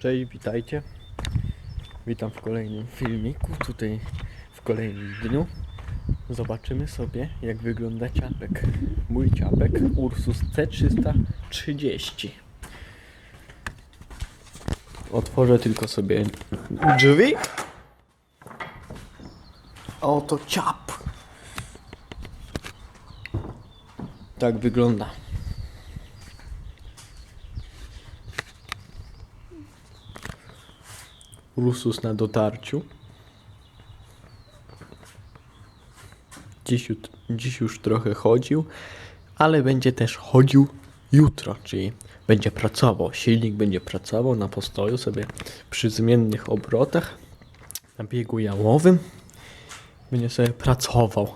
Cześć, witajcie. Witam w kolejnym filmiku, tutaj w kolejnym dniu. Zobaczymy sobie jak wygląda ciapek. Mój ciapek Ursus C330. Otworzę tylko sobie drzwi. Oto ciap. Tak wygląda. Ursus na dotarciu. Dziś, dziś już trochę chodził, ale będzie też chodził jutro, czyli będzie pracował. Silnik będzie pracował na postoju sobie przy zmiennych obrotach na biegu jałowym. Będzie sobie pracował.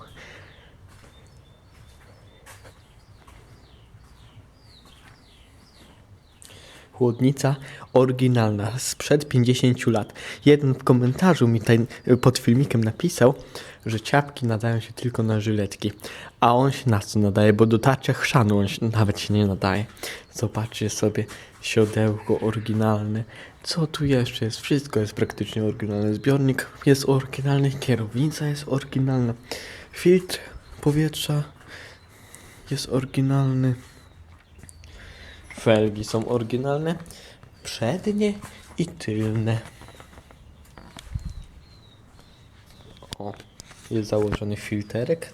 Chłodnica oryginalna sprzed 50 lat. Jeden w komentarzu mi tutaj pod filmikiem napisał, że ciapki nadają się tylko na żyletki. A on się na co nadaje, bo do tarcia chrzanu on się, nawet się nie nadaje. Zobaczcie sobie siodełko oryginalne. Co tu jeszcze jest? Wszystko jest praktycznie oryginalne. Zbiornik jest oryginalny, kierownica jest oryginalna. Filtr powietrza jest oryginalny. Felgi są oryginalne, przednie i tylne. O, jest założony filterek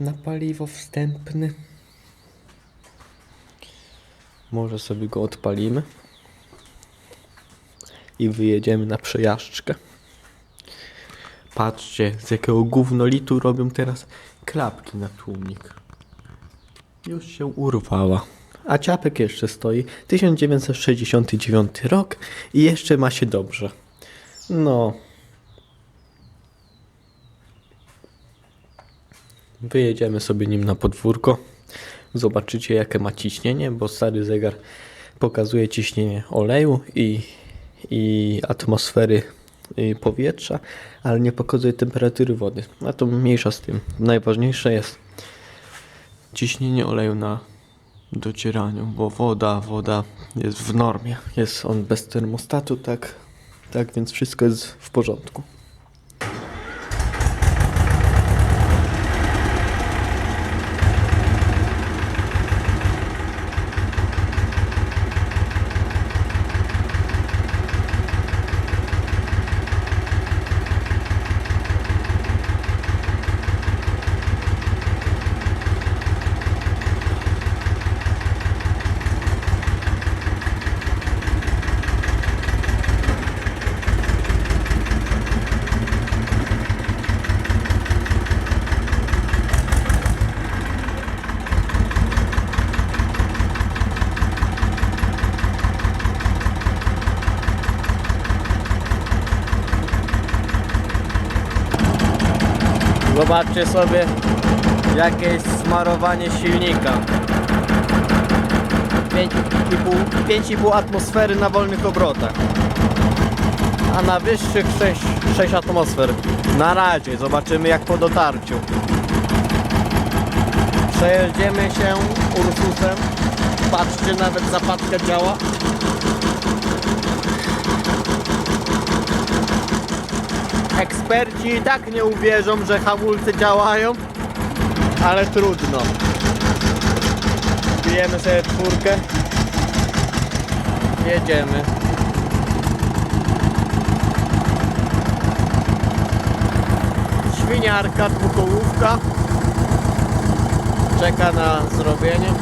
na paliwo wstępny. Może sobie go odpalimy i wyjedziemy na przejażdżkę. Patrzcie, z jakiego gównolitu robią teraz klapki na tłumik. Już się urwała. A ciapek jeszcze stoi. 1969 rok i jeszcze ma się dobrze. No. Wyjedziemy sobie nim na podwórko. Zobaczycie jakie ma ciśnienie, bo stary zegar pokazuje ciśnienie oleju i, i atmosfery y, powietrza, ale nie pokazuje temperatury wody. A to mniejsza z tym. Najważniejsze jest ciśnienie oleju na docieraniu, bo woda, woda jest w normie. Jest on bez termostatu, tak, tak więc wszystko jest w porządku. Zobaczcie sobie jakie jest smarowanie silnika. 5,5 5,5 atmosfery na wolnych obrotach. A na wyższych 6, 6 atmosfer. Na razie zobaczymy jak po dotarciu. Przejedziemy się Ursusem. Patrzcie, nawet zapadka działa. Eksperci i tak nie uwierzą, że hamulce działają, ale trudno. Bijemy sobie czwórkę. Jedziemy. Świniarka, dwukołówka. Czeka na zrobienie.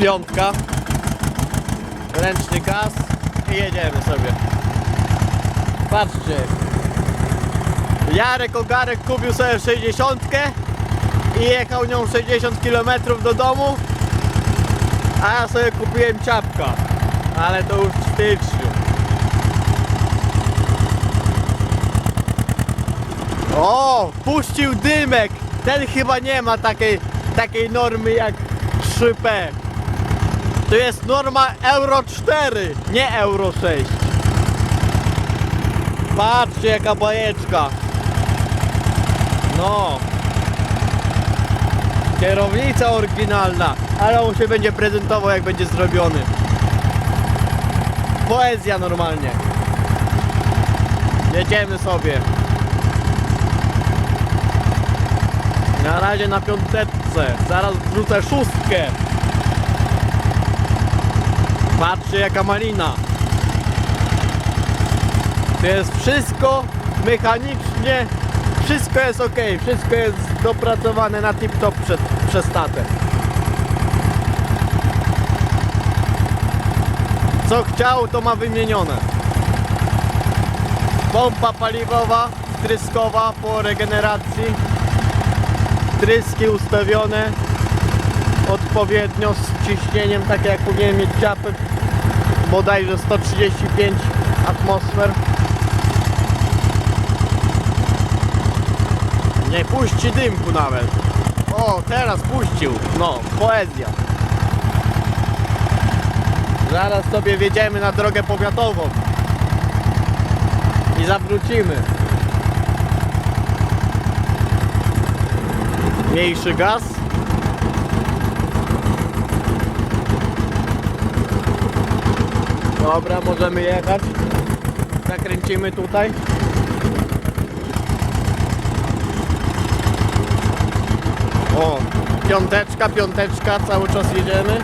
Piątka. Ręczny gaz i jedziemy sobie. Patrzcie. Jarek Ogarek kupił sobie 60 i jechał nią 60 km do domu, a ja sobie kupiłem ciapka, ale to już w styczniu. O, puścił dymek. Ten chyba nie ma takiej, takiej normy jak 3P. To jest norma Euro 4, nie Euro 6. Patrzcie jaka bajeczka. No. Kierownica oryginalna. Ale on się będzie prezentował jak będzie zrobiony. Poezja normalnie. Jedziemy sobie. Na razie na piąteczce. Zaraz wrzucę szóstkę. Patrzcie jaka malina. To jest wszystko mechanicznie. Wszystko jest ok. Wszystko jest dopracowane na tip-top przez, przez tatę. Co chciał, to ma wymienione. Pompa paliwowa, tryskowa po regeneracji. Tryski ustawione odpowiednio z ciśnieniem, tak jak powinien mieć ciapek. Bodajże 135 atmosfer. Nie puści dymku nawet. O, teraz puścił. No, poezja. Zaraz sobie wjedziemy na drogę powiatową i zawrócimy. Mniejszy gaz. Dobra, możemy jechać. Zakręcimy tutaj. O, piąteczka, piąteczka, cały czas jedziemy.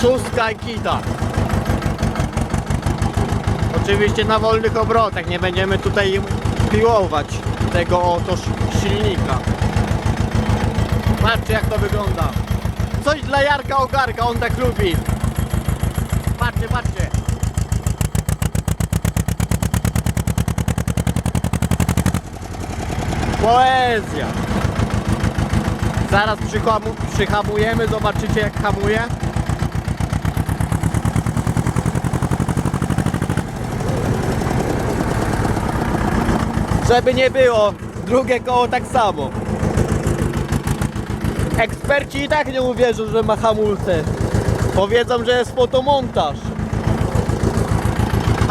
Szóstka i kita. Oczywiście na wolnych obrotach, nie będziemy tutaj piłować tego oto silnika. Patrzcie jak to wygląda. Coś dla Jarka Ogarka, on tak lubi. Patrzcie, patrzcie. Poezja. Zaraz przyhamu, przyhamujemy, zobaczycie jak hamuje. Żeby nie było, drugie koło tak samo. Eksperci i tak nie uwierzą, że ma hamulce. Powiedzą, że jest fotomontaż.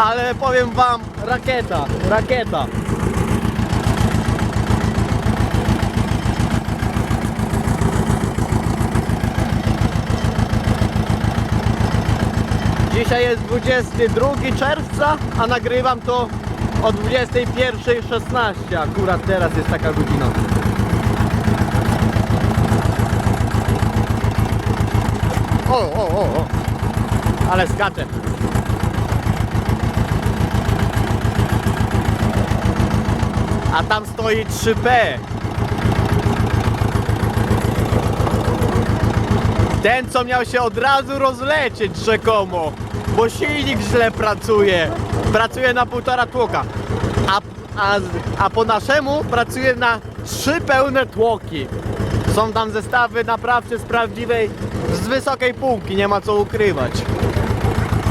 Ale powiem wam, rakieta, rakieta. Dzisiaj jest 22 czerwca, a nagrywam to o 21.16. Akurat teraz jest taka godzina. O, o, o, o. Ale skacze. A tam stoi 3P. Ten, co miał się od razu rozlecieć rzekomo, bo silnik źle pracuje. Pracuje na półtora tłoka. A, a, a po naszemu pracuje na trzy pełne tłoki. Są tam zestawy naprawcze z prawdziwej, z wysokiej półki, nie ma co ukrywać.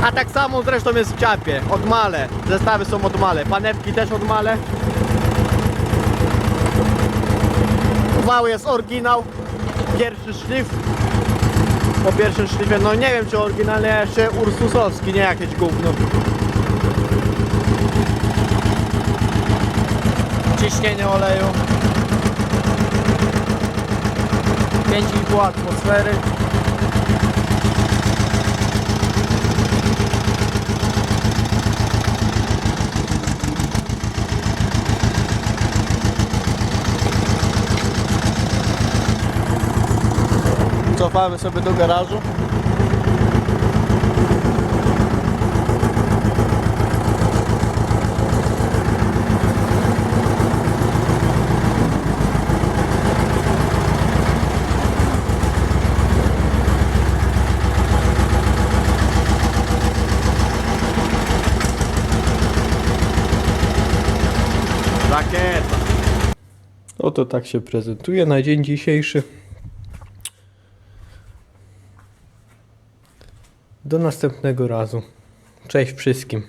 A tak samo zresztą jest w ciapie, od male. Zestawy są od male, panewki też od Wał jest oryginał, pierwszy szlif. Po pierwszym szlifie, no nie wiem czy oryginalny, jeszcze ursusowski, nie jakieś gówno. Ciśnienie oleju. 5,5 atmosfery. Cofamy sobie do garażu. Rakieta. Oto tak się prezentuje na dzień dzisiejszy. Do następnego razu. Cześć wszystkim.